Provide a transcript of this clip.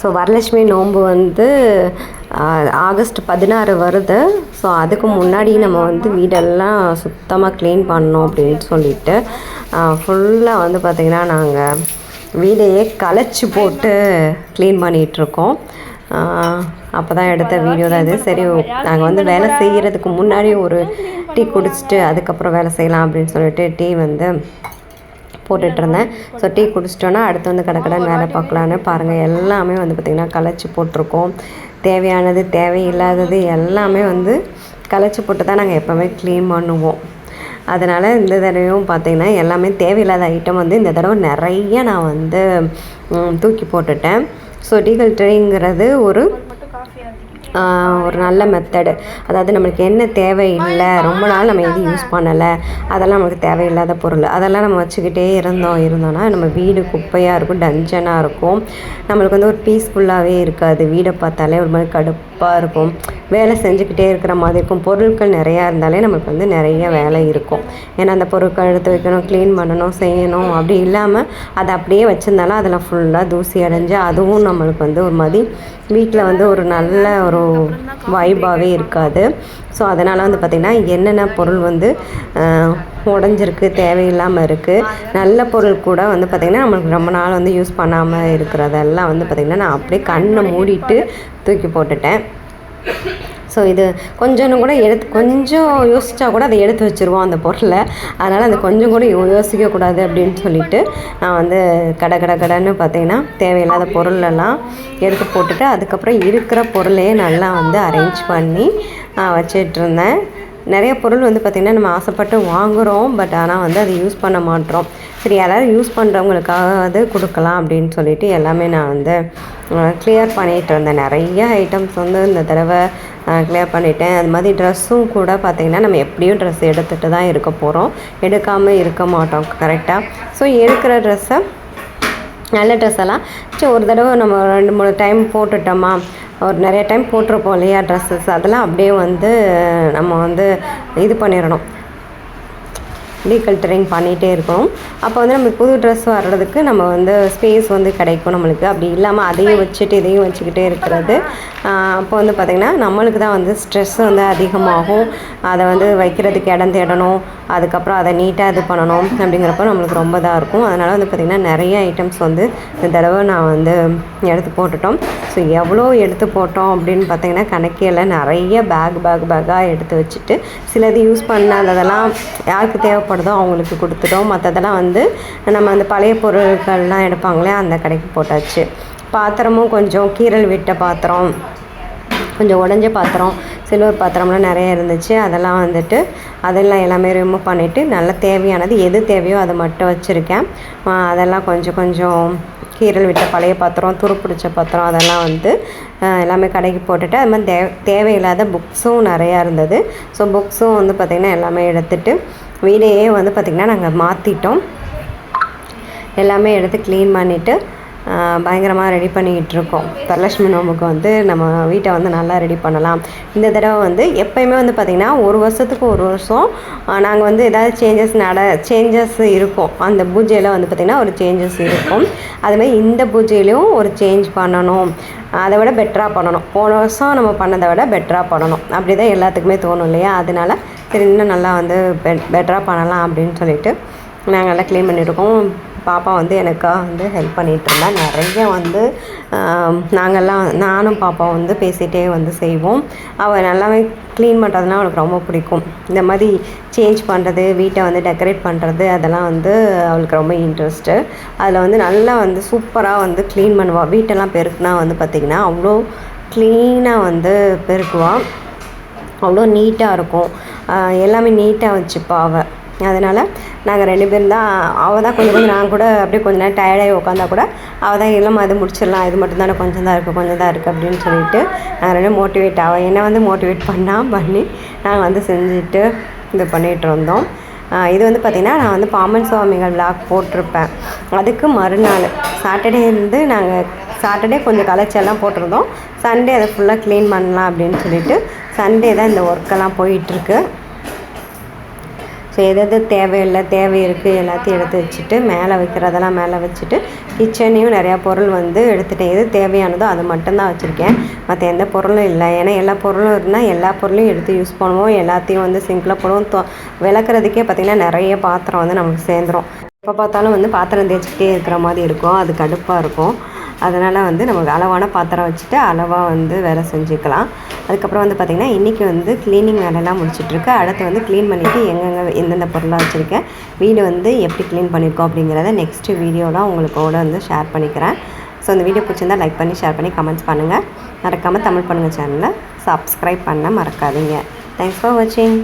So Varalakshmi நோன்பு வந்து August பதினாறு வருது. ஸோ அதுக்கு முன்னாடி நம்ம வந்து வீடெல்லாம் சுத்தமாக க்ளீன் பண்ணோம் அப்படின்னு சொல்லிட்டு ஃபுல்லாக வந்து பார்த்திங்கன்னா நாங்கள் வீடையே களைச்சி போட்டு க்ளீன் பண்ணிகிட்ருக்கோம் அப்போ தான் எடுத்த வீடியோ தான் இது. சரி நாங்கள் வந்து வேலை செய்கிறதுக்கு முன்னாடி ஒரு டீ குடிச்சிட்டு அதுக்கப்புறம் வேலை செய்யலாம் அப்படின்னு சொல்லிட்டு டீ வந்து போட்டுட்ருந்தேன். ஸோ டீ குடிச்சிட்டோன்னா அடுத்து வந்து கடற்கடன் வேலை பார்க்கலான்னு பாருங்கள் எல்லாமே வந்து பார்த்திங்கன்னா களைச்சி போட்டிருக்கோம். தேவையானது தேவையில்லாதது எல்லாமே வந்து களைச்சி போட்டு தான் நாங்கள் எப்போவுமே க்ளீன் பண்ணுவோம். அதனால் இந்த தடவையும் பார்த்திங்கன்னா எல்லாமே தேவையில்லாத ஐட்டம் வந்து இந்த தடவை நிறைய நான் வந்து தூக்கி போட்டுட்டேன். ஸோ டீகல்டரிங்கிறது ஒரு ஒரு நல்ல மெத்தடு அதாவது நம்மளுக்கு என்ன தேவையில்லை ரொம்ப நாள் நம்ம எதுவும் யூஸ் பண்ணலை அதெல்லாம் நமக்கு தேவையில்லாத பொருள். அதெல்லாம் நம்ம வச்சுக்கிட்டே இருந்தோம் இருந்தோம்னா நம்ம வீடு குப்பையாக இருக்கும் டஞ்சனாக இருக்கும். நம்மளுக்கு வந்து ஒரு பீஸ்ஃபுல்லாகவே இருக்காது. வீடை பார்த்தாலே ஒரு மாதிரி கடுப்பாக இருக்கும். வேலை செஞ்சுக்கிட்டே இருக்கிற மாதிரி இருக்கும். பொருட்கள் நிறையா இருந்தாலே நமக்கு வந்து நிறைய வேலை இருக்கும். ஏன்னா அந்த பொருட்கள் எடுத்து வைக்கணும் க்ளீன் பண்ணணும் செய்யணும் அப்படி இல்லாமல் அதை அப்படியே வச்சுருந்தாலும் அதில் ஃபுல்லாக தூசி அடைஞ்சு அதுவும் நம்மளுக்கு வந்து ஒரு மாதிரி வீட்டில் வந்து ஒரு நல்ல ஒரு வைபாகவே இருக்காது. ஸோ அதனால் வந்து பார்த்திங்கன்னா என்னென்ன பொருள் வந்து உடஞ்சிருக்கு தேவையில்லாமல் இருக்குது நல்ல பொருள் கூட வந்து பார்த்திங்கன்னா நம்மளுக்கு ரொம்ப நாள் வந்து யூஸ் பண்ணாமல் இருக்கிறதெல்லாம் வந்து பார்த்திங்கன்னா நான் அப்படியே கண்ணை மூடிட்டு தூக்கி போட்டுட்டேன். ஸோ இது கொஞ்சம் கூட எடுத்து கொஞ்சம் யோசிச்சா கூட அதை எடுத்து வச்சுருவோம் அந்த பொருளை. அதனால் அது கொஞ்சம் கூட யோ- யோசிக்கக்கூடாது அப்படின்னு சொல்லிட்டு நான் வந்து கடை கடை கடைன்னு பார்த்தீங்கன்னா தேவையில்லாத பொருளெல்லாம் எடுத்து போட்டுட்டு அதுக்கப்புறம் இருக்கிற பொருளையே நல்லா வந்து அரேஞ்ச் பண்ணி வச்சிட்டு நிறைய பொருள் வந்து பார்த்திங்கன்னா நம்ம ஆசைப்பட்டு வாங்குகிறோம் பட் ஆனால் வந்து அதை யூஸ் பண்ண மாட்டோம். சரி யாராவது யூஸ் பண்ணுறவங்களுக்காவது கொடுக்கலாம் அப்படின்னு சொல்லிட்டு எல்லாமே நான் வந்து கிளியர் பண்ணிகிட்டு இருந்தேன். நிறைய ஐட்டம்ஸ் வந்து இந்த தடவை கிளியர் பண்ணிட்டேன். அது மாதிரி ட்ரெஸ்ஸும் கூட பார்த்திங்கன்னா நம்ம எப்படியும் ட்ரெஸ் எடுத்துகிட்டு தான் இருக்க போகிறோம் எடுக்காமல் இருக்க மாட்டோம் கரெக்டாக ஸோ எடுக்கிற ட்ரெஸ்ஸை நல்ல ட்ரெஸ் எல்லாம். சரி ஒரு தடவை நம்ம ரெண்டு மூணு டைம் போட்டுட்டோமா? ஒரு நிறைய டைம் போட்டிருப்போம் இல்லையா ட்ரெஸ்ஸஸ் அதெல்லாம் அப்படியே வந்து நம்ம வந்து இது பண்ணிடணும். டீகல்டரிங் பண்ணிகிட்டே இருக்கணும். அப்போ வந்து நம்மளுக்கு புது ட்ரெஸ் வர்றதுக்கு நம்ம வந்து ஸ்பேஸ் வந்து கிடைக்கும் நம்மளுக்கு. அப்படி இல்லாமல் அதையும் வச்சுட்டு இதையும் வச்சுக்கிட்டே இருக்கிறது. அப்போ வந்து பார்த்திங்கன்னா நம்மளுக்கு தான் வந்து ஸ்ட்ரெஸ் வந்து அதிகமாகும். அதை வந்து வைக்கிறதுக்கு இடம் தேடணும். அதுக்கப்புறம் அதை நீட்டாக இது பண்ணணும் அப்படிங்கிறப்ப நம்மளுக்கு ரொம்ப இதாக இருக்கும். அதனால் வந்து பார்த்திங்கன்னா நிறைய ஐட்டம்ஸ் வந்து இந்த தடவை நான் வந்து எடுத்து போட்டுட்டோம். ஸோ எவ்வளோ எடுத்து போட்டோம் அப்படின்னு பார்த்தீங்கன்னா கணக்கே நிறைய பேக் பேக் பேக்காக எடுத்து வச்சுட்டு சிலது யூஸ் பண்ணாததெல்லாம் யாருக்கு தேவை தேவைப்படுதோ அவங்களுக்கு கொடுத்துட்டோம். மற்றதெல்லாம் வந்து நம்ம அந்த பழைய பொருட்கள்லாம் எடுப்பாங்களே அந்த கடைக்கு போட்டாச்சு. பாத்திரமும் கொஞ்சம் கீரல் விட்ட பாத்திரம் கொஞ்சம் உடஞ்ச பாத்திரம் சில்வர் பாத்திரம்லாம் நிறைய இருந்துச்சு. அதெல்லாம் வந்துட்டு அதெல்லாம் எல்லாமே ரிமூவ் பண்ணிவிட்டு நல்ல தேவையானது எது தேவையோ அதை மட்டும் வச்சுருக்கேன். அதெல்லாம் கொஞ்சம் கொஞ்சம் கீரல் விட்ட பழைய பாத்திரம் துருப்பிடிச்ச பாத்திரம் அதெல்லாம் வந்து எல்லாமே கடைக்கு போட்டுட்டு அது மாதிரி தேவை தேவையில்லாத புக்ஸும் நிறையா இருந்தது. ஸோ புக்ஸும் வந்து பார்த்திங்கன்னா எல்லாமே எடுத்துகிட்டு வீடையே வந்து பார்த்திங்கன்னா நாங்கள் மாற்றிட்டோம் எல்லாமே எடுத்து க்ளீன் பண்ணிவிட்டு பயங்கரமாக ரெடி பண்ணிக்கிட்டு இருக்கோம். வரலட்சுமி நோம்புக்கு வந்து நம்ம வீட்டை வந்து நல்லா ரெடி பண்ணலாம். இந்த தடவை வந்து எப்பயுமே வந்து பார்த்திங்கன்னா ஒரு வருஷத்துக்கு ஒரு வருஷம் நாங்கள் வந்து ஏதாவது சேஞ்சஸ் நட சேஞ்சஸ் இருக்கும். அந்த பூஜையில் வந்து பார்த்திங்கன்னா ஒரு சேஞ்சஸ் இருக்கும். அதுமாதிரி இந்த பூஜையிலையும் ஒரு சேஞ்ச் பண்ணணும். அதை விட பெட்டராக பண்ணணும். போன வருஷம் நம்ம பண்ணதை விட பெட்டராக பண்ணணும். அப்படி தான் எல்லாத்துக்குமே தோணும் இல்லையா? அதனால சரி இன்னும் நல்லா வந்து பெ பெட்டராக பண்ணலாம் அப்படின்னு சொல்லிட்டு நாங்கள் எல்லாம் க்ளீன் பண்ணியிருக்கோம் பாப்பா வந்து எனக்காக வந்து ஹெல்ப் பண்ணிகிட்டு இருந்தா நிறைய வந்து நாங்கள்லாம் நாங்கெல்லாம் நானும் பாப்பா வந்து பேசிகிட்டே வந்து செய்வோம். அவள் நல்லாவே க்ளீன் பண்ணுறதுனா அவளுக்கு ரொம்ப பிடிக்கும். இந்த மாதிரி சேஞ்ச் பண்ணுறது வீட்டை வந்து டெக்கரேட் பண்ணுறது அதெல்லாம் வந்து அவளுக்கு ரொம்ப இன்ட்ரெஸ்ட்டு அதில் வந்து நல்லா வந்து சூப்பராக வந்து க்ளீன் பண்ணுவாள் வீட்டெல்லாம் பெருக்குனா வந்து பார்த்திங்கன்னா அவ்வளோ க்ளீனாக வந்து பெருக்குவாள் அவ்வளோ நீட்டாக இருக்கும். எல்லாமே நீட்டாக வச்சுப்பா அவள் அதனால் நாங்கள் ரெண்டு பேரும் தான் அவள் தான் கொஞ்சம் கொஞ்சம் நாங்கள் கூட அப்படியே கொஞ்சம் நேரம் டயர்டாகி உட்காந்தா கூட அவள் தான் இல்லாமல் அது முடிச்சிடலாம் இது மட்டும் தானே கொஞ்சம் தான் இருக்குது கொஞ்சம் தான் இருக்குது அப்படின்னு சொல்லிட்டு நாங்கள் ரெண்டும் மோட்டிவேட் ஆகும் என்னை வந்து மோட்டிவேட் பண்ணால் பண்ணி நாங்கள் வந்து செஞ்சுட்டு இது பண்ணிகிட்டு இருந்தோம். இது வந்து பார்த்திங்கன்னா நான் வந்து பாமன் சுவாமிகள் விளாக் போட்டிருப்பேன். அதுக்கு மறுநாள் சாட்டர்டே இருந்து நாங்கள் சாட்டர்டே கொஞ்சம் கலைச்செல்லாம் போட்டிருந்தோம். சண்டே அதை ஃபுல்லாக க்ளீன் பண்ணலாம் அப்படின்னு சொல்லிட்டு சண்டே தான் இந்த ஒர்க்கெல்லாம் போயிட்டுருக்கு ஸோ எது எது தேவையில்லை தேவை இருக்குது எல்லாத்தையும் எடுத்து வச்சுட்டு மேலே வைக்கிறதெல்லாம் மேலே வச்சுட்டு கிச்சனையும் நிறையா பொருள் வந்து எடுத்துட்டேன் எது தேவையானதோ அது மட்டும்தான் வச்சுருக்கேன். மற்ற எந்த பொருளும் இல்லை. ஏன்னா எல்லா பொருளும் இருந்தால் எல்லா பொருளையும் எடுத்து யூஸ் பண்ணுவோம். எல்லாத்தையும் வந்து சிங்கில் போடுவோம். தொ விளக்குறதுக்கே பார்த்திங்கன்னா நிறைய பாத்திரம் வந்து நமக்கு சேர்ந்துரும். எப்போ பார்த்தாலும் வந்து பாத்திரம் தேய்ச்சிக்கிட்டே இருக்கிற மாதிரி இருக்கும். அது கடுப்பாக இருக்கும். அதனால் வந்து நமக்கு அளவான பாத்திரம் வச்சுட்டு அளவாக வந்து வேலை செஞ்சுக்கலாம். அதுக்கப்புறம் வந்து பார்த்திங்கன்னா இன்றைக்கி வந்து க்ளீனிங் வேலைலாம் முடிச்சிட்ருக்கு அடுத்து வந்து க்ளீன் பண்ணிவிட்டு எங்கெங்கே எந்தெந்த பொருளாக வச்சுருக்கேன் வீடு வந்து எப்படி க்ளீன் பண்ணியிருக்கோம் அப்படிங்கிறத நெக்ஸ்ட்டு வீடியோலாம் உங்களுக்கோட வந்து ஷேர் பண்ணிக்கிறேன். ஸோ அந்த வீடியோ பிடிச்சிருந்தால் லைக் பண்ணி ஷேர் பண்ணி கமெண்ட்ஸ் பண்ணுங்கள் மறக்காமல் தமிழ் பண்ணுங்கள் சேனலை சப்ஸ்கிரைப் பண்ண மறக்காதீங்க. தேங்க்ஸ் ஃபார் வாட்சிங்